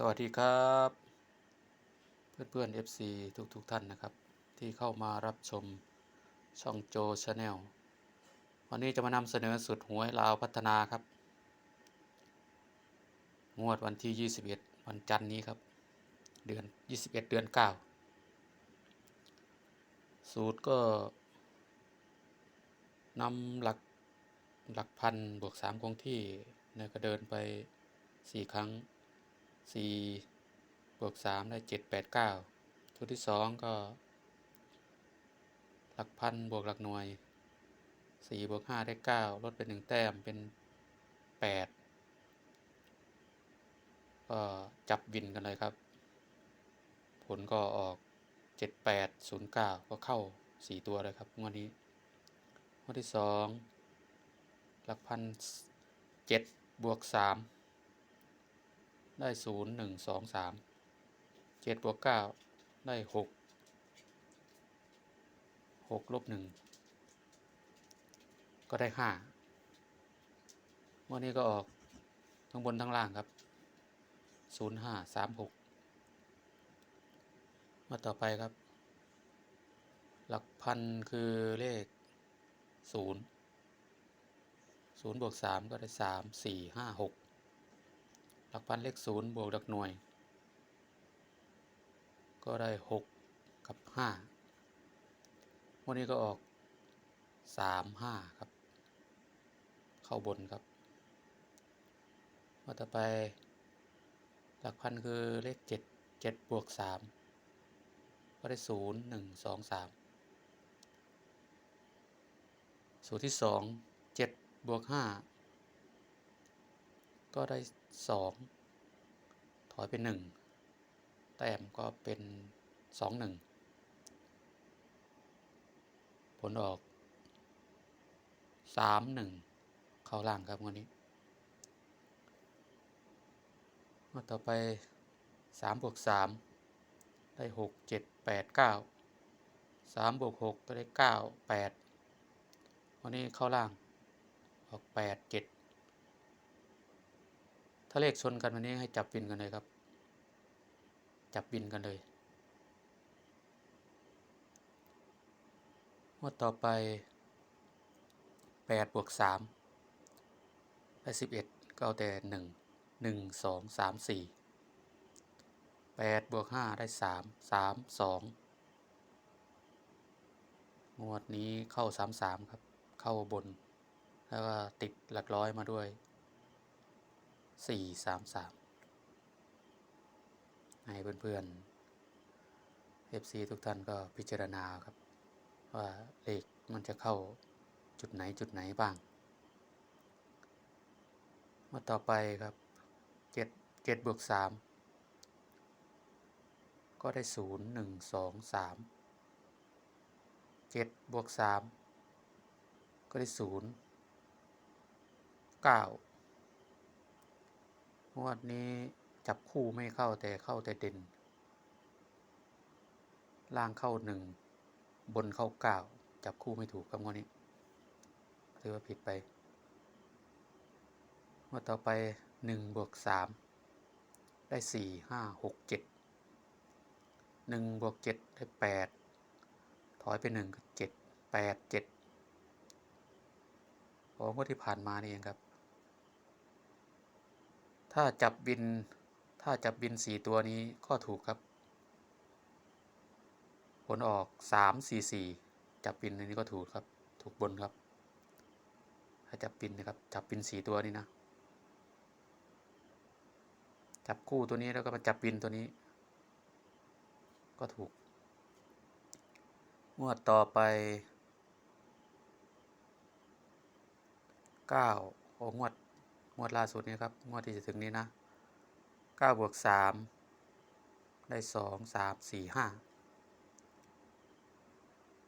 สวัสดีครับ เพื่อนเพื่อนๆ FC ทุกทุกๆท่านนะครับ ที่เข้ามารับชมช่องโจชาแนลวันนี้จะมานำเสนอสุดหวยลาวพัฒนาครับ งวดวันที่ 21 วันจันทร์นี้ครับ เดือน 21 เดือน 9 สูตรก็นำหลักหลักพันบวก3คงที่เนี่ยก็เดินไป 4 ครั้ง สี่บวกสามได้เจ็ดแปดเก้าชุดที่สองก็ หลักพันบวกหลักหน่วยสี่บวกห้าได้เก้าลดไปหนึ่งแต้มเป็นแปดก็จับวินกันเลยครับ ผลก็ออกเจ็ดแปดศูนย์เก้าก็เข้าสี่ตัวเลยครับงวดนี้งวดที่สองหลักพันเจ็ดบวกสาม ได้ศูนย์หนึ่งสองสามเจ็ดบวกเก้าได้หกหกลบหนึ่งก็ได้ห้าวันนี้ก็ออกทั้งบนทั้งล่างครับศูนย์ห้าสามหกมาต่อไปครับ หลักพันคือเลขศูนย์ศูนย์บวกสามก็ได้สามสี่ห้าหก หลักพันเลขศูนย์บวกหลักหน่วย ก็ได้หกกับห้าวันนี้ก็ออกสามห้าครับ เข้าบนครับมาต่อไป หลักพันคือเลขเจ็ดเจ็ดบวกสามก็ได้ศูนย์หนึ่งสองสามสูตรที่สองเจ็ดบวกห้าก็ได้ สองถอยเป็นหนึ่งแต้มก็เป็นสองหนึ่งผลออกสามหนึ่งเข้าล่างครับวันนี้มาต่อไปสามบวกสามได้หกเจ็ดแปดเก้าสามบวกหกก็ได้เก้าแปดวันนี้เข้าล่าง ออกแปดเจ็ด ถ้าเลขชนกันวันนี้ให้จับบินกันเลยครับ จับบินกันเลยงวดต่อไปแปดบวกสามได้สิบเอ็ดก็เอาแต่หนึ่งหนึ่งสองสามสี่แปดบวกห้าได้สามสามสองงวดนี้เข้าสามสามครับ เข้าบน แล้วก็ติดหลักร้อยมาด้วย สี่สามสามให้เพื่อนๆ FC ทุกท่านก็พิจารณาครับ ว่าเลขมันจะเข้าจุดไหนจุดไหนบ้าง มาต่อไปครับเจ็ดเจ็ดบวกสามก็ได้ศูนย์หนึ่งสองสามเจ็ดบวกสามก็ได้ศูนย์เก้า งวดนี้จับคู่ไม่เข้าแต่เข้าแต่เด่น ล่างเข้าหนึ่ง บนเข้าเก้า จับคู่ไม่ถูกครับงวดนี้ถือว่าผิดไปงวดต่อไปหนึ่งบวกสามได้สี่ห้าหกเจ็ดหนึ่งบวกเจ็ดได้แปดถอยไปหนึ่งก็เจ็ดแปดเจ็ดพองงวดที่ผ่านมานี่เองครับ ถ้าจับบิน ถ้าจับบินสี่ตัวนี้ก็ถูกครับ ผลออกสามสี่สี่จับบินอันนี้ก็ถูกครับ ถูกบนครับ ถ้าจับบินนะครับ จับบินสี่ตัวนี้นะ จับคู่ตัวนี้แล้วก็มาจับบินตัวนี้ ก็ถูก งวดต่อไปเก้าโอ้งวด งวดล่าสุดนี้ครับ งวดที่จะถึงนี้นะเก้าบวกสามได้สองสามสี่ห้า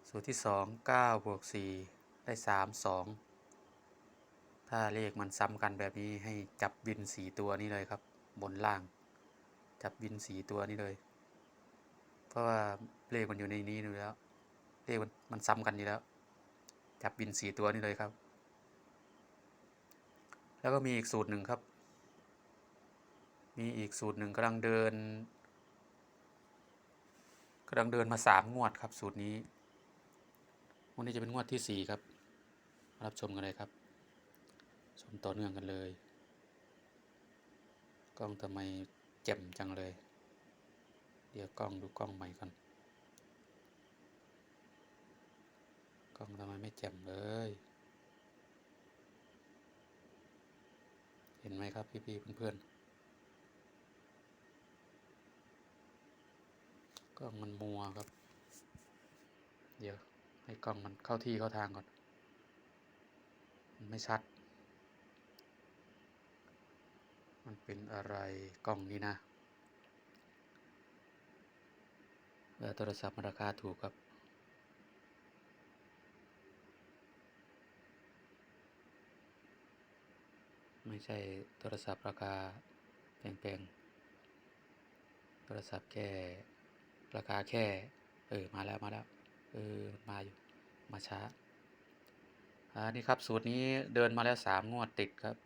สูตรที่สองเก้าบวกสี่ได้สามสองถ้าเลขมันซ้ำกันแบบนี้ให้จับบินสีตัวนี้เลยครับ บนล่าง จับบินสีตัวนี้เลย เพราะว่าเลขมันอยู่ในนี้อยู่แล้ว เลขมันมันซ้ำกันอยู่แล้ว จับบินสีตัวนี้เลยครับ แล้วก็มีอีกสูตรหนึ่งครับ มีอีกสูตรหนึ่งกำลังเดินกำลังเดินมาสามงวดครับ สูตรนี้วดนี้จะเป็นงวดที่สี่ครับ รับชมกันเลยครับ ชมต่อเนื่องกันเลย กล้องทำไมแจ่มจังเลย เดี๋ยวกล้องดูกล้องใหม่ก่อนกล้องทำไมไม่แจ่มเลย ห็นไหมครับ พี่ๆเพื่อนๆกล้องมันมัวครับ เดี๋ยวให้กล้องมันเข้าที่เข้าทางก่อน มันไม่ชัด มันเป็นอะไรกล้องนี้นะเออโทรศัพท์ราคาถูกครับ ไม่ใช่โทรศัพท์ราคาแพงๆ โทรศัพท์แค่ราคาแค่ เออ มาแล้วมาแล้ว เออ มาอยู่ มาช้า อ่า นี่ครับสูตรนี้เดินมาแล้วสามงวดติดครับ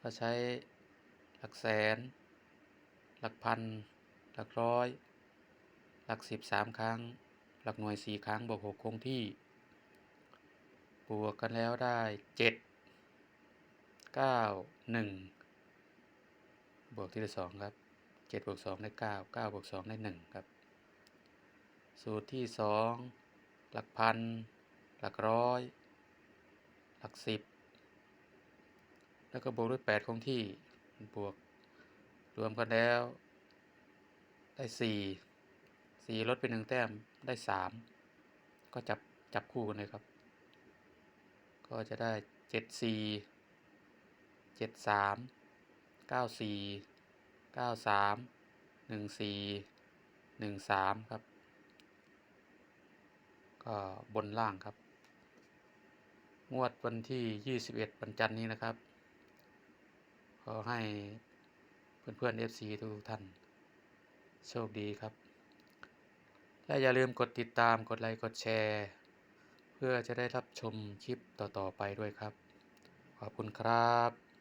ก็ใช้หลักแสน หลักพัน หลักร้อย หลักสิบสามครั้ง หลักหน่วยสี่ครั้งบวกหกคงที่ บวกกันแล้วได้เจ็ด เก้าหนึ่งบวกที่ได้สองครับเจ็ดบวกสองได้เก้าเก้าบวกสองได้หนึ่งครับ สูตรที่สองหลักพัน หลักร้อย หลักสิบแล้วก็บวกด้วยแปดคงที่บวกรวมกันแล้ว ได้สี่สี่ลดไปหนึ่งแต้มได้สามก็จับจับคู่กันเลยครับ ก็จะได้เจ็ดสี่ เจ็ดสามเก้าสี่เก้าสามหนึ่งสี่หนึ่งสามครับ ก็บนล่างครับ งวดวันที่21วันจันทร์นี้นะครับ ขอให้เพื่อนๆ FC ทุกท่าน โชคดีครับ และอย่าลืมกดติดตามกดไลค์กดแชร์ เพื่อจะได้รับชมคลิปต่อๆไปด้วยครับ ขอบคุณครับ